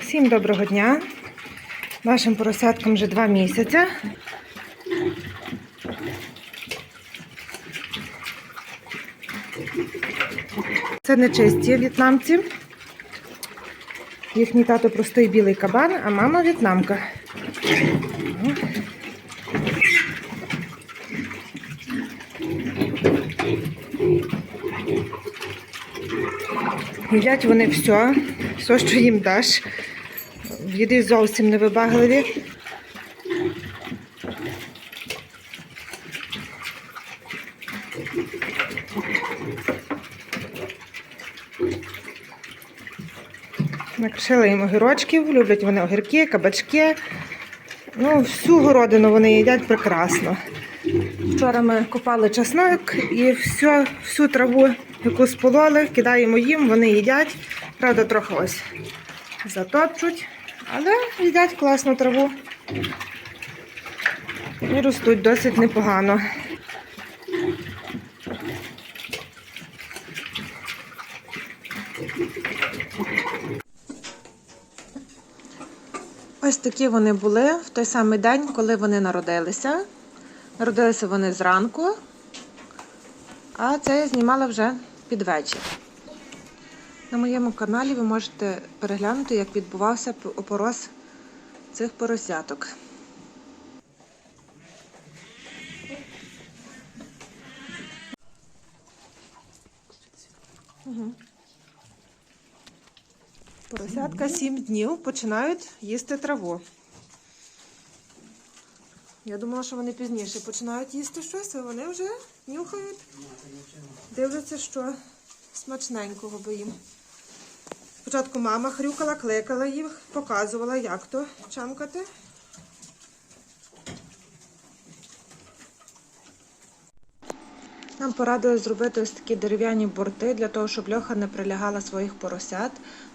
Всім доброго дня. Нашим поросяткам вже два місяці. Це нечисті в'єтнамці. Їхній тато простий білий кабан, а мама в'єтнамка. Їдять вони все, все, що їм даш. Їди зовсім не вибагливі. Накришила їм огірочків, люблять вони огірки, кабачки. Ну, всю городину вони їдять прекрасно. Вчора ми копали чеснок і всю, всю траву, яку спололи, кидаємо їм, вони їдять. Правда, трохи ось затопчуть, але їдять класну траву. І ростуть досить непогано. Ось такі вони були в той самий день, коли вони народилися. Народилися вони зранку, а це я знімала вже під. На моєму каналі ви можете переглянути, як відбувався опорос цих поросяток. Поросятка 7 днів починають їсти траву. Я думала, що вони пізніше починають їсти щось, а вони вже нюхають. Дивляться, що смачненького би їм. Спочатку мама хрюкала, кликала їх, показувала, як то чамкати. Нам порадили зробити ось такі дерев'яні борти для того, щоб льоха не прилягала своїх поросят.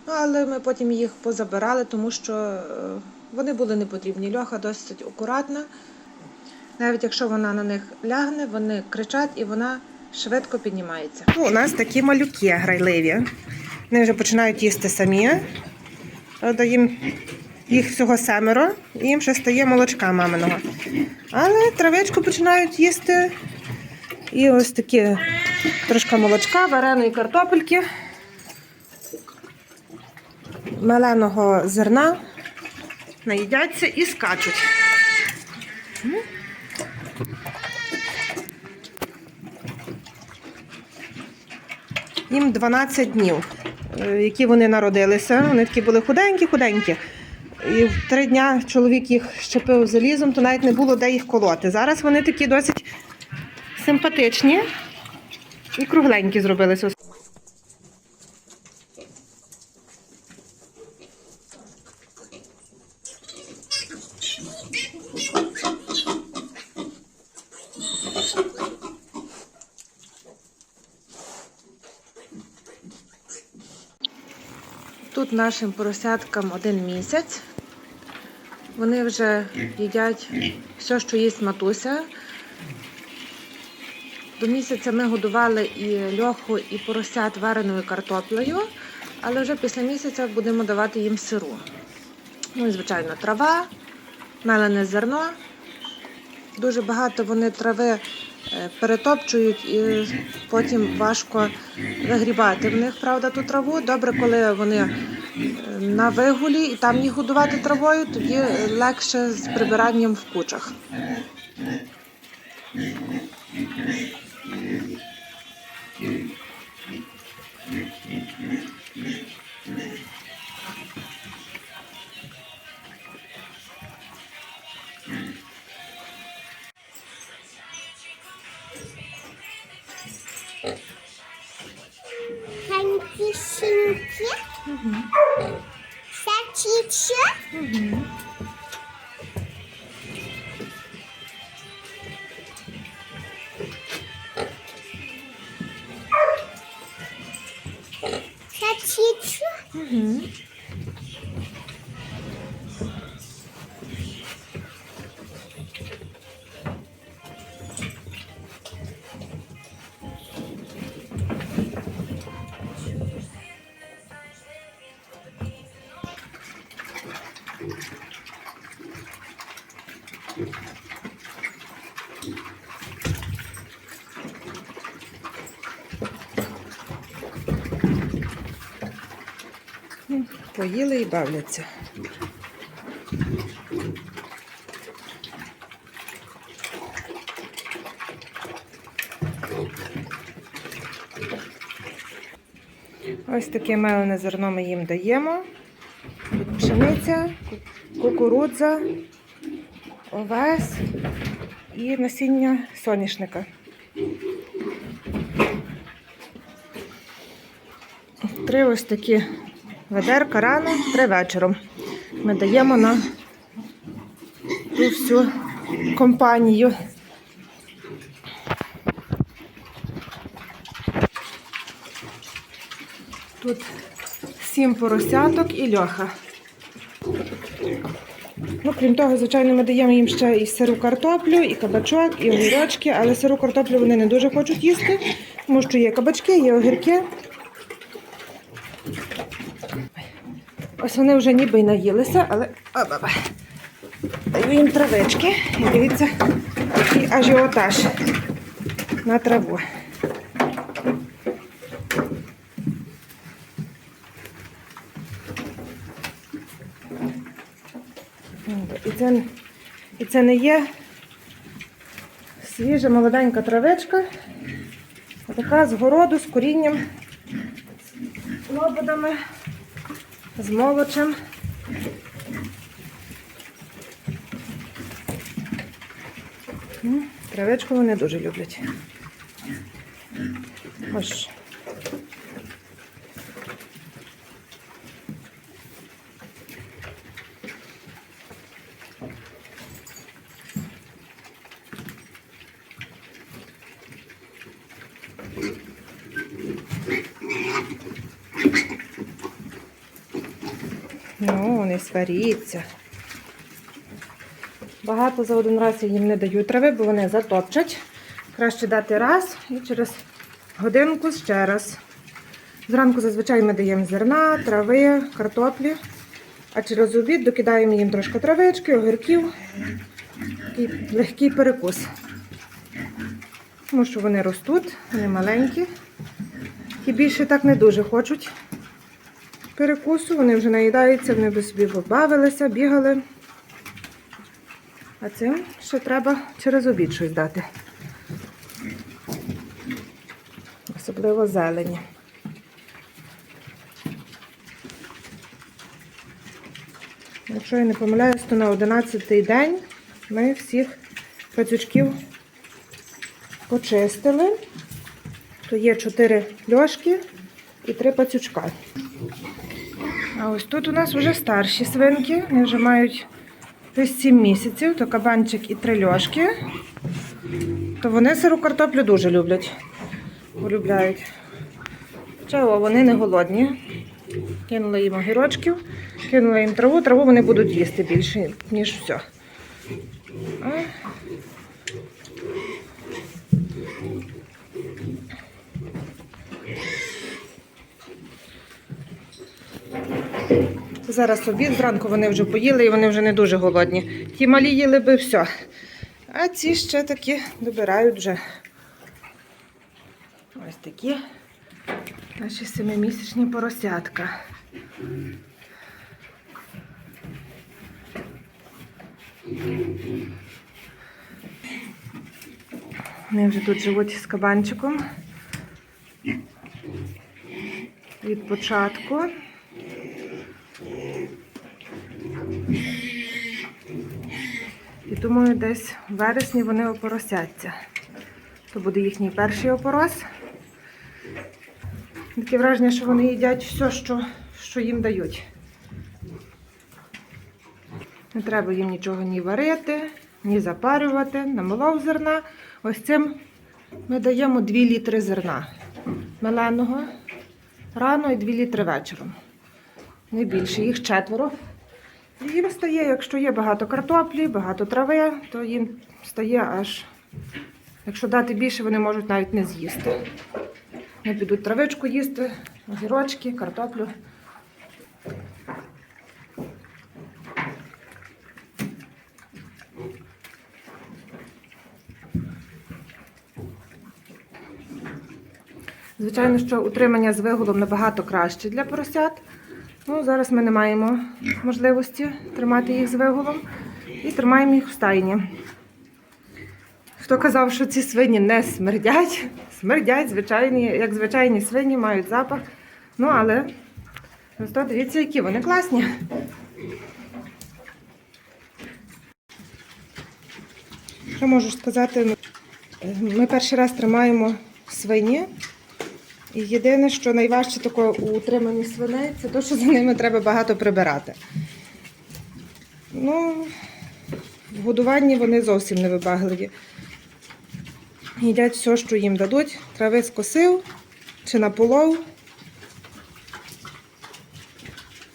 Ну, але ми потім їх позабирали, тому що е, вони були не потрібні. Льоха досить акуратна. Навіть якщо вона на них лягне, вони кричать і вона швидко піднімається. Ну, у нас такі малюки грайливі. Вони вже починають їсти самі. Їм їх всього семеро, їм ще стає молочка маминого. Але травичку починають їсти. І ось такі трошки молочка, вареної картопельки, меленого зерна, наїдяться і скачуть. Їм 12 днів, е, які вони народилися. Вони такі були худенькі-худенькі. І в три дня чоловік їх щепив залізом, то навіть не було де їх колоти. Зараз вони такі досить симпатичні і кругленькі зробилися. Тут нашим поросяткам один місяць. Вони вже їдять все, що їсть матуся. До місяця ми годували і льоху, і поросят вареною картоплею, але вже після місяця будемо давати їм сиру. Ну і, звичайно, трава, мелене зерно. Дуже багато вони трави перетопчують і потім важко вигрібати в них, правда, ту траву. Добре, коли вони е, на вигулі і там їх годувати травою, тоді легше з прибиранням в кучах. mm-hmm Thank you. Поїли і бавляться. Ось таке мелене зерно ми їм даємо. Пшениця, кукурудза, овес і насіння соняшника. Три ось такі ведерка рано, три вечором. Ми даємо на ту всю компанію. Тут сім поросяток і льоха. Ну, крім того, звичайно, ми даємо їм ще і сиру картоплю, і кабачок, і огірочки, але сиру картоплю вони не дуже хочуть їсти, тому що є кабачки, є огірки. Ось вони вже ніби й наїлися, але даю їм травички. І дивіться, який ажіотаж на траву. І це, і це не є свіжа молоденька травичка, така з городу, з корінням, з лободами, з молочем. Травечку вони дуже люблять. Ось. Ну, вони сваріться. Багато за один раз я їм не даю трави, бо вони затопчать. Краще дати раз і через годинку ще раз. Зранку зазвичай ми даємо зерна, трави, картоплі, а через обід докидаємо їм трошки травички, огірків і легкий перекус. Тому що вони ростуть, вони маленькі. І більше так не дуже хочуть перекусу, вони вже наїдаються, вони би собі побавилися, бігали. А цим ще треба через обід щось дати. Особливо зелені. Якщо я не помиляюсь, то на 11-й день ми всіх пацючків почистили. То є 4 льошки і 3 пацючка. А ось тут у нас вже старші свинки. Вони вже мають десь 7 місяців, то кабанчик і три льошки. То вони сиру картоплю дуже люблять. Полюбляють. Чого, вони не голодні. Кинули їм огірочків, кинули їм траву, траву вони будуть їсти більше, ніж все. Зараз обід, зранку вони вже поїли і вони вже не дуже голодні. Ті малі їли би все. А ці ще такі добирають вже. Ось такі наші семимісячні поросятка. Вони вже тут живуть з кабанчиком. Від початку. Думаю, десь в вересні вони опоросяться. То буде їхній перший опорос. Таке враження, що вони їдять все, що, що їм дають. Не треба їм нічого ні варити, ні запарювати, намолов зерна. Ось цим ми даємо 2 літри зерна меленого рано і 2 літри вечором. Не більше, їх четверо. Їм стає, якщо є багато картоплі, багато трави, то їм стає аж, якщо дати більше, вони можуть навіть не з'їсти. Вони підуть травичку їсти, огірочки, картоплю. Звичайно, що утримання з вигулом набагато краще для поросят. Ну, зараз ми не маємо можливості тримати їх з вигулом і тримаємо їх в стайні. Хто казав, що ці свині не смердять? Смердять, звичайні, як звичайні свині, мають запах. Ну, але зато дивіться, які вони класні. Що можу сказати? Ми перший раз тримаємо свині. Єдине, що найважче таке у утриманні свиней, це те, що за ними треба багато прибирати. Ну, в годуванні вони зовсім не вибагливі. Їдять все, що їм дадуть. Трави скосив чи наполов.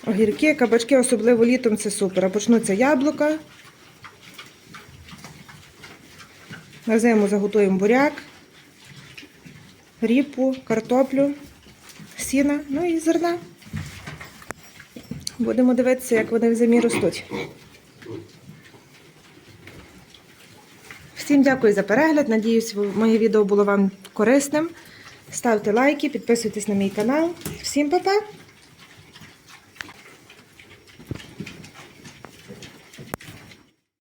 Огірки, кабачки, особливо літом це супер. А почнуться яблука. На зиму заготуємо буряк, ріпу, картоплю, сіна, ну і зерна. Будемо дивитися, як вони в зимі ростуть. Всім дякую за перегляд. Надіюсь, моє відео було вам корисним. Ставте лайки, підписуйтесь на мій канал. Всім па-па!